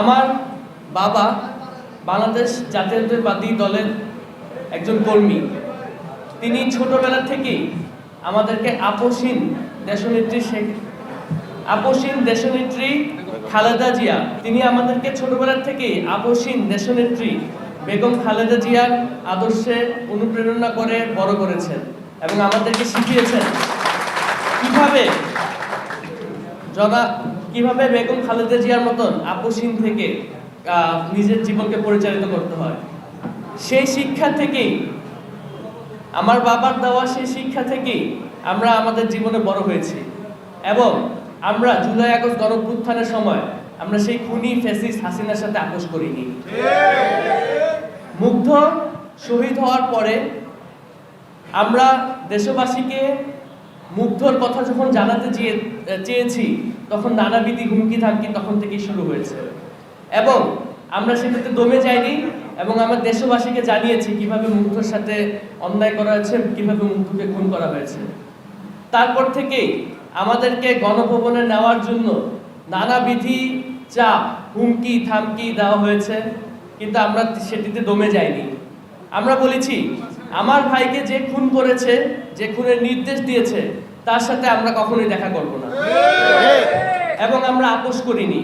আমার বাবা বাংলাদেশ জাতীয়তাবাদী দলের একজন কর্মী। তিনি ছোটবেলা থেকেই আমাদেরকে আপসীন দেশনেত্রী শেখ আপসীন দেশনেত্রী খালেদা জিয়া। তিনি আমাদেরকে ছোটবেলা থেকেই আপসীন দেশনেত্রী বেগম খালেদা জিয়ার আদর্শে অনুপ্রেরণা করে বড় করেছেন এবং আমাদেরকে শিখিয়েছেন কীভাবে জনা কীভাবে বেগম খালেদা জিয়ার মতন আপসীন থেকে নিজের জীবনকে পরিচালিত করতে হয়? সেই শিক্ষা থেকেই, আমার বাবার দেওয়া সেই শিক্ষা থেকেই আমরা আমাদের জীবনে বড় হয়েছি। এবং আমরা জুলাই আগস্ট গণপুত্থানের সময় আমরা সেই খুনি ফেসিস হাসিনার সাথে আপোষ করিনি। মুগ্ধ, শহীদ হওয়ার পরে আমরা দেশবাসীকে মুগ্ধর কথা যখন জানাতে চেয়ে, চেয়েছি, তখন নানাবিধি হুমকি ধামকি তখন থেকেই শুরু হয়েছে। এবং আমরা সেটাতে দমে যাইনি এবং আমার দেশবাসীকে জানিয়েছি কীভাবে মুগ্ধর সাথে অন্যায় করা হয়েছে, কীভাবে মুগ্ধকে খুন করা হয়েছে। তারপর থেকেই আমাদেরকে গণভবনে নেওয়ার জন্য নানাবিধি চাপ, হুমকি থামকি দেওয়া হয়েছে, কিন্তু আমরা সেটিতে দমে যাইনি। আমরা বলেছি আমার ভাইকে যে খুন করেছে যে খুনের নির্দেশ দিয়েছে তার সাথে আমরা কখনোই দেখা করব না। এবং আমরা আপোষ করিনি।